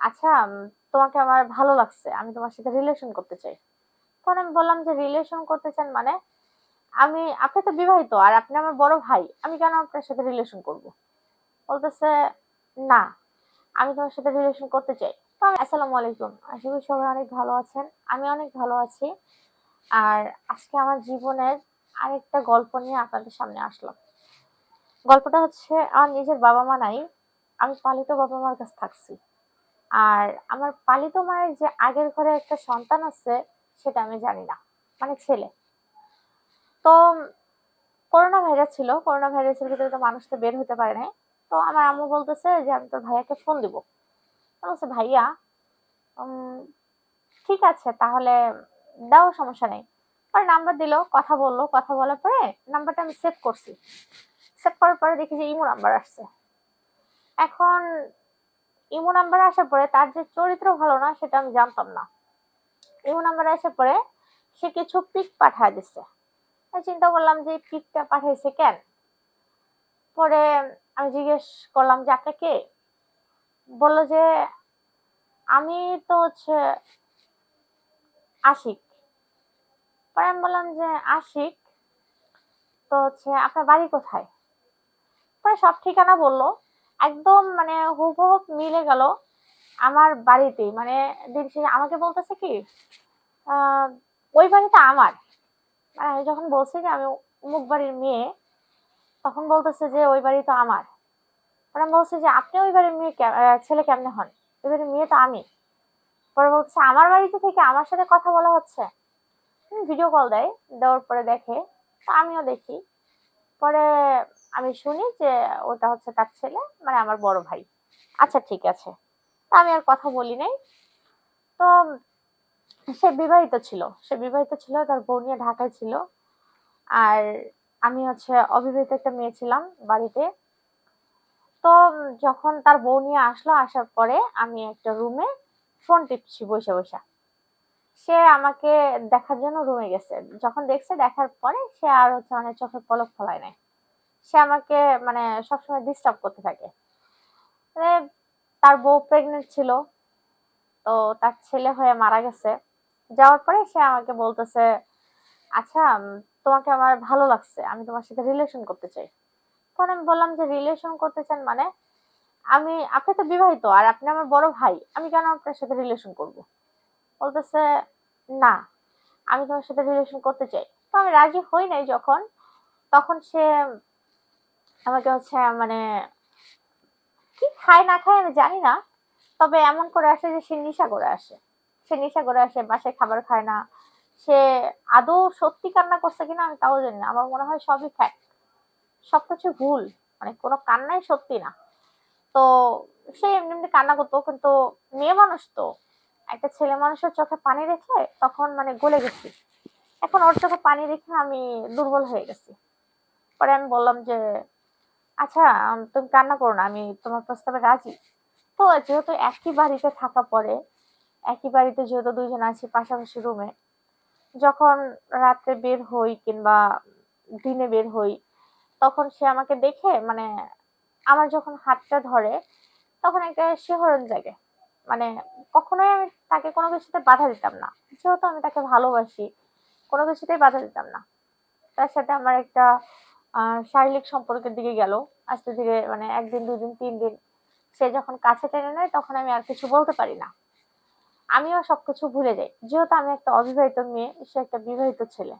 আচ্ছা তোমাকে আমার ভালো লাগছে, আমি তোমার সাথে রিলেশন করতে চাই। তখন আমি বললাম যে রিলেশন করতে চান মানে আমি, আপনি তো বিবাহিত আর আপনি আমার বড় ভাই, আমি কেন আপনার সাথে রিলেশন করব? বলতেছে, না, আমি তোমার সাথে রিলেশন করতে চাই। তো আসসালামু আলাইকুম, আশা করি সবাই অনেক ভালো আছেন, আমি অনেক ভালো আছি। আর আজকে আমার জীবনের আরেকটা গল্প নিয়ে আপনাদের সামনে আসলাম। গল্পটা হচ্ছে, আমার নিজের বাবা মা নাই, আমি পালিত বাবা মার কাছে থাকছি। আর আমার পালিত মায়ের যে আগের ঘরে একটা সন্তান আছে, সেটা আমি জানি না মানে ছেলে। তো করোনা ভাইরাস ছিল, করোনা ভাইরাসের ভিতরে তো মানুষ তো বের হতে পারে নাই। তো আমার আম্মু বলতেছে যে, আমি তোর ভাইয়াকে ফোন দিব। বলছে, ভাইয়া ঠিক আছে, তাহলে দাও, সমস্যা নেই। পরে নাম্বার দিলো, কথা বলল, কথা বলার পরে নাম্বারটা আমি সেভ করছি। সেভ করার পরে দেখি যে ইমো নাম্বার আসছে। এখন ইমো নাম্বার আসার পরে তার যে চরিত্র ভালো না, সেটা আমি জানতাম না। ইমো নাম্বার আসার পরে সে কিছু পিক পাঠায় আমি চিন্তা করলাম যে পিকটা পাঠাইছে কেন? পরে আমি জিজ্ঞেস করলাম যে আপনি কে? বলল যে, আমি তো হচ্ছে আশিক। পরে আমি বললাম যে, আশিক? তো হচ্ছে আপনার বাড়ি কোথায়? পরে সব ঠিকানা বলল। একদম মানে হুবহু মিলে গেল আমার বাড়িতেই মানে দিন শেষে আমাকে বলতেছে কি ওই বাড়িটা আমার। মানে আমি যখন বলছি যে আমি অমুক বাড়ির মেয়ে, তখন বলতেছে যে ওই বাড়ি তো আমার। পরে আমি বলছি যে আপনি ওই বাড়ির মেয়ে ছেলে কেমনে হন? ওই বাড়ির মেয়ে তো আমি। পরে বলছে আমার বাড়িতে থেকে আমার সাথে কথা বলা হচ্ছে। ভিডিও কল দেয়, দেওয়ার পরে দেখে আমিও দেখি। পরে আমি শুনি যে ওটা হচ্ছে তার ছেলে মানে আমার বড় ভাই। আচ্ছা ঠিক আছে। তা আমি আর কথা বলি নাই। তো সে বিবাহিত ছিল। সে বিবাহিত ছিল, তার বউ নিয়ে ঢাকায় ছিল। আর আমি হচ্ছে অবিবাহিত একটা মেয়ে ছিলাম বাড়িতে। তো যখন তার বউ নিয়ে আসলো, আসার পরে আমি একটা রুমে ফোন টিপছি বসে বসে। সে আমাকে দেখার জন্য রুমে গেছে। যখন দেখছে, দেখার পরে সে আর হচ্ছে মানে চোখের পলক ফলায় নাই। সে আমাকে মানে সবসময় ডিস্টার্ব করতে থাকে। মানে তার বউ প্রেগনেন্ট ছিল, তো তার ছেলে হয়ে মারা গেছে। যাওয়ার পরে সে আমাকে বলতেছে আচ্ছা তোমাকে আমার ভালো লাগছে, আমি তোমার সাথে রিলেশন করতে চাই। তখন আমি বললাম যে রিলেশন করতে চান মানে আমি, আপনি তো বিবাহিত, আর আপনি আমার বড় ভাই, আমি কেন আপনার সাথে রিলেশন করব? বলতেছে, না, আমি তোমার সাথে রিলেশন করতে চাই। তো আমি রাজি হই নাই যখন, তখন সে আমাকে হচ্ছে মানে কি খায় না খায় আমি জানি না, তবে এমন করে আসে যে সে নেশা করে আসে। সে নেশা করে আসে, বাসায় খাবার খায় না। সে আদৌ সত্যি কান্না করছে কিনা আমি তাও জানি না। আমার মনে হয় সবই ফ্যাক্ট সবকিছু ভুল। মানে কোনো কান্নাই সত্যি না। তো সে এমনি এমনি কান্না করতো, কিন্তু মেয়ে মানুষ তো। একটা ছেলে মানুষের চোখে পানি রেখে তখন মানে গলে গেছি। এখন ওর চোখে পানি রেখে আমি দুর্বল হয়ে গেছি। পরে আমি বললাম যে আচ্ছা তুমি কান্না করো না, আমি তোমার প্রস্তাবে রাজি। তো যেহেতু একই বাড়িতে থাকা পরে, একই বাড়িতে যেহেতু দুইজন আছি পাশাপাশি রুমে যখন রাত্রে বের হই কিংবা দিনে বের হই, তখন সে আমাকে দেখে মানে আমার যখন হাতটা ধরে, তখন একটা শিহরণ জাগে। মানে কখনোই আমি তাকে কোনো কিছুতে বাধা দিতাম না। যেহেতু আমি তাকে ভালোবাসি, কোনো কিছুতেই বাধা দিতাম না। তার সাথে আমার একটা শারীরিক সম্পর্কের দিকে গেল। আস্তে ধীরে মানে একদিন, দুদিন, তিন দিন। সে যখন কাছে টেনে নেয়, তখন আমি আর কিছু বলতে পারি না। আমিও সবকিছু ভুলে যাই। যেহেতু আমি একটা অবিবাহিত মেয়ে, সে একটা বিবাহিত ছেলে।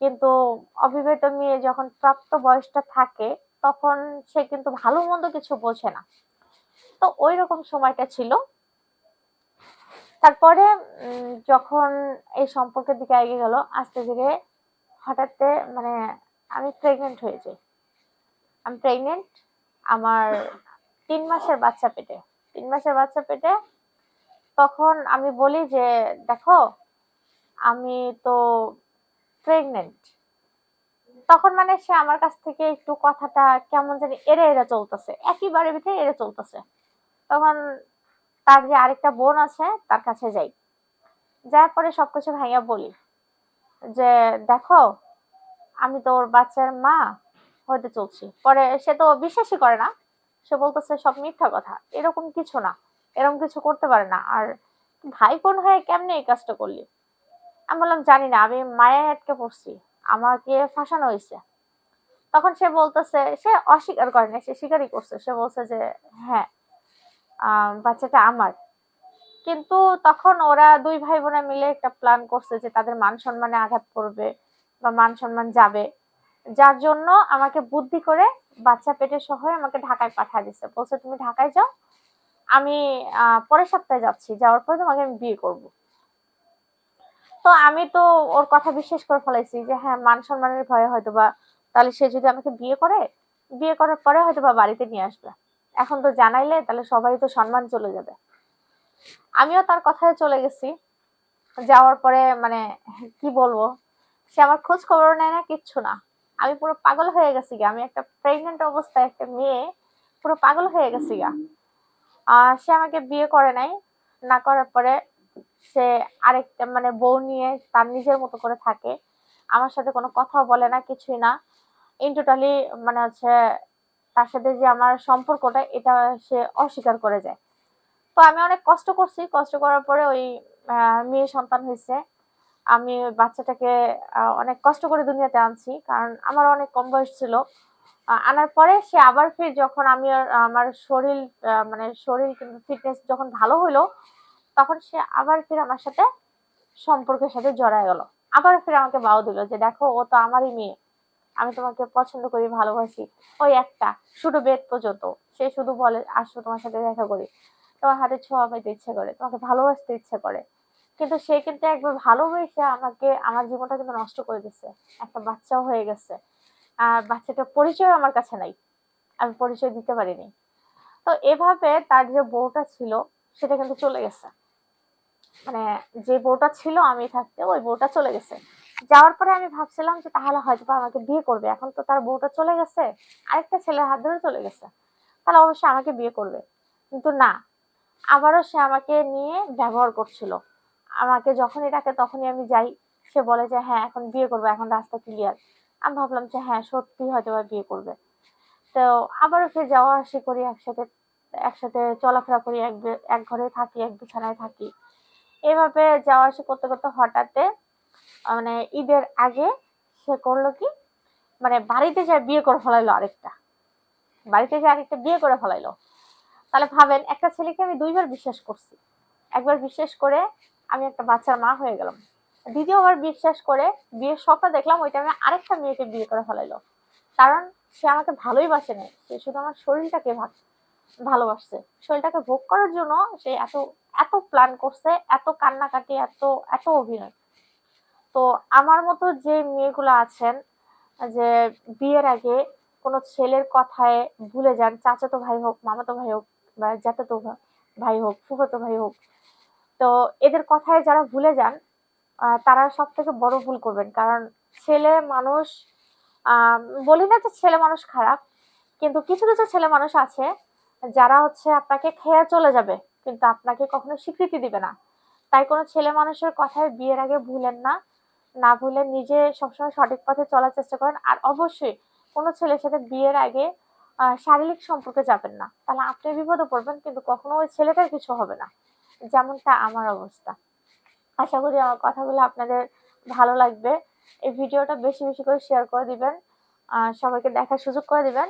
কিন্তু অবিবাহিত মেয়ে যখন প্রাপ্ত বয়সটা থাকে, তখন সে কিন্তু ভালো মন্দ কিছু বোঝে না। তো ওই রকম সময়টা ছিল। তারপরে যখন এই সম্পর্কের দিকে এগিয়ে গেল, আস্তে ধীরে হঠাৎ মানে আমি প্রেগনেন্ট হয়ে যাই। আমি প্রেগনেন্ট আমার তিন মাসের বাচ্চা পেটে। তিন মাসের বাচ্চা পেটে তখন আমি বলি যে, দেখো, আমি তো প্রেগনেন্ট তখন মানে সে আমার কাছ থেকে একটু কথাটা কেমন জানি এড়ে এড়ে চলতেছে। একই বাড়ির ভিতরে এড়ে চলতেছে। তখন তার যে আরেকটা বোন আছে, তার কাছে যাই। যার পরে সবকিছু ভাইয়া বলি যে, দেখো আমি তো ওর বাচ্চার মা হতে চলছি। পরে সে তো বিশ্বাসই করে না। সে বলতেছে, সব মিথ্যা কথা। এরকম কিছু না। এরকম কিছু করতে পারে না। আর ভাই বোন হয়ে কেমনে এই কাজটা করলি? আমি বললাম, জানি না। আমি মায়ায় আটকে পড়ছি। আমাকে ফাঁসানো হয়েছে। তখন সে বলতেছে, সে অস্বীকার করে না সে স্বীকারই করছে। সে বলছে যে হ্যাঁ বাচ্চাটা আমার। কিন্তু তখন ওরা দুই ভাই বোনা মিলে একটা প্ল্যান করছে যে তাদের মান সম্মানে আঘাত পড়বে বা মান সম্মান যাবে। যার জন্য আমাকে বুদ্ধি করে বাচ্চা পেটে সহ আমাকে ঢাকায় পাঠিয়ে দিচ্ছে বলছে, তুমি ঢাকায় যাও। আমি পরের সপ্তাহে যাচ্ছি। যাওয়ার পরে তোমাকে আমি বিয়ে করব। তো আমি তো ওর কথা বিশ্বাস করে ফেলাইছি যে হ্যাঁ মান সম্মানের ভয়ে হয়তো বা তাহলে সে যদি আমাকে বিয়ে করে, বিয়ে করার পরে হয়তো বা বাড়িতে নিয়ে আসবে। এখন তো জানাইলে তাহলে সবাই তো সম্মান চলে যাবে। আমিও তার কথায় চলে গেছি। যাওয়ার পরে মানে কি বলব? সে আমার খোঁজ খবর নেয় না, কিচ্ছু না। আমি পুরো পাগল হয়ে গেছি গা। আমি একটা প্রেগনেন্ট অবস্থায় একটা মেয়ে, পুরো পাগল হয়ে গেছি গা। আর সে আমাকে বিয়ে করে নাই। না করার পরে সে আরেকটা মানে বউ নিয়ে তার নিজের মতো করে থাকে। আমার সাথে কোনো কথাও বলে না, কিছুই না। ইন টোটালি মানে হচ্ছে তার সাথে যে আমার সম্পর্কটা, এটা সে অস্বীকার করে যায়। তো আমি অনেক কষ্ট করছি। কষ্ট করার পরে ওই মেয়ে সন্তান হয়েছে। আমি বাচ্চাটাকে অনেক কষ্ট করে দুনিয়াতে আনছি, কারণ আমার অনেক কম বয়স ছিল। আনার পরে সে আবার ফির যখন আমি আমার শরীর মানে শরীর ফিটনেস যখন ভালো হলো তখন সে আবার ফির আমার সাথে সম্পর্কের সাথে জড়ায় গেল। আবার ফির আমাকে বাও দিল যে, দেখো, ও তো আমারই মেয়ে। আমি তোমাকে পছন্দ করি, ভালোবাসি। ওই একটা, শুধু বেদ পর্যন্ত সে শুধু বলে, আসো তোমার সাথে দেখা করি। তোমার হাতে ছোঁয়া পাইতে ইচ্ছে করে, তোমাকে ভালোবাসতে ইচ্ছে করে। কিন্তু সে কিন্তু একবার ভালোবেসে আমাকে, আমার জীবনটা কিন্তু নষ্ট করে দিচ্ছে একটা বাচ্চাও হয়ে গেছে। আর বাচ্চাটার পরিচয় আমার কাছে নাই। আমি পরিচয় দিতে পারিনি। তো এভাবে তার যে বউটা ছিল, সেটা কিন্তু চলে গেছে। মানে যে বউটা ছিল, আমি থাকতে ওই বউটা চলে গেছে। যাওয়ার পরে আমি ভাবছিলাম যে তাহলে হয়তো আমাকে বিয়ে করবে। এখন তো তার বউটা চলে গেছে, আরেকটা ছেলের হাত ধরে চলে গেছে। তাহলে অবশ্যই আমাকে বিয়ে করবে। কিন্তু না, আবারও সে আমাকে নিয়ে ব্যবহার করছিল। আমাকে যখনই ডাকে তখনই আমি যাই। সে বলে যে হ্যাঁ এখন বিয়ে করবে, এখন রাস্তা ক্লিয়ার আমি ভাবলাম যে হ্যাঁ সত্যি হয়তো বা বিয়ে করবে। তো আবারও ফির যাওয়া আসি করি একসাথে একসাথে চলাফেরা করি, এক এক ঘরে থাকি, এক বিছানায় থাকি। এভাবে যাওয়া আসি করতে করতে হঠাৎ মানে ঈদের আগে সে করল কি মানে বাড়িতে যায় বিয়ে করে ফেলাইলো আরেকটা। বাড়িতে যায় আরেকটা বিয়ে করে ফেলাইলো। তাহলে ভাবেন, একটা ছেলেকে আমি দুইবার বিশ্বাস করছি। একবার বিশ্বাস করে আমি একটা বাচ্চার মা হয়ে গেলাম। দ্বিতীয়বার বিশ্বাস করে বিয়ের স্বপ্ন দেখলাম, ওই টাইমে আরেকটা মেয়েকে বিয়ে করে ফেলাইলো। কারণ সে আমাকে ভালোই বাসে নাই সে শুধু আমার শরীরটাকে ভালোবাসছে। শরীরটাকে ভোগ করার জন্য সে এত এত প্ল্যান করছে, এত কান্নাকাটি, এত এত অভিনয়। তো আমার মতো যে মেয়েগুলো আছেন, যে বিয়ের আগে কোনো ছেলের কথায় ভুলে যান, চাচাতো ভাই হোক, মামাতো ভাই হোক, বা জ্যাঠাতো ভাই হোক, ফুফাতো ভাই হোক তো এদের কথায় যারা ভুলে যান তারা সব থেকে বড় ভুল করবেন। কারণ ছেলে মানুষ বলি না যে ছেলে মানুষ খারাপ, কিন্তু কিছু কিছু ছেলে মানুষ আছে যারা হচ্ছে আপনাকে খেয়ে চলে যাবে, কিন্তু আপনাকে কখনো স্বীকৃতি দিবে না। তাই কোনো ছেলে মানুষের কথায় বিয়ের আগে ভুলেন না না ভুলে নিজে সবসময় সঠিক পথে চলার চেষ্টা করেন। আর অবশ্যই কোনো ছেলের সাথে বিয়ের আগে শারীরিক সম্পর্কে যাবেন না। তাহলে আপনি বিপদে পড়বেন, কিন্তু কখনো ওই ছেলেটার কিছু হবে না। যেমনটা আমার অবস্থা। আশা করি আমার কথাগুলো আপনাদের ভালো লাগবে। এই ভিডিওটা বেশি বেশি করে শেয়ার করে দিবেন। আর সবাইকে দেখার সুযোগ করে দিবেন।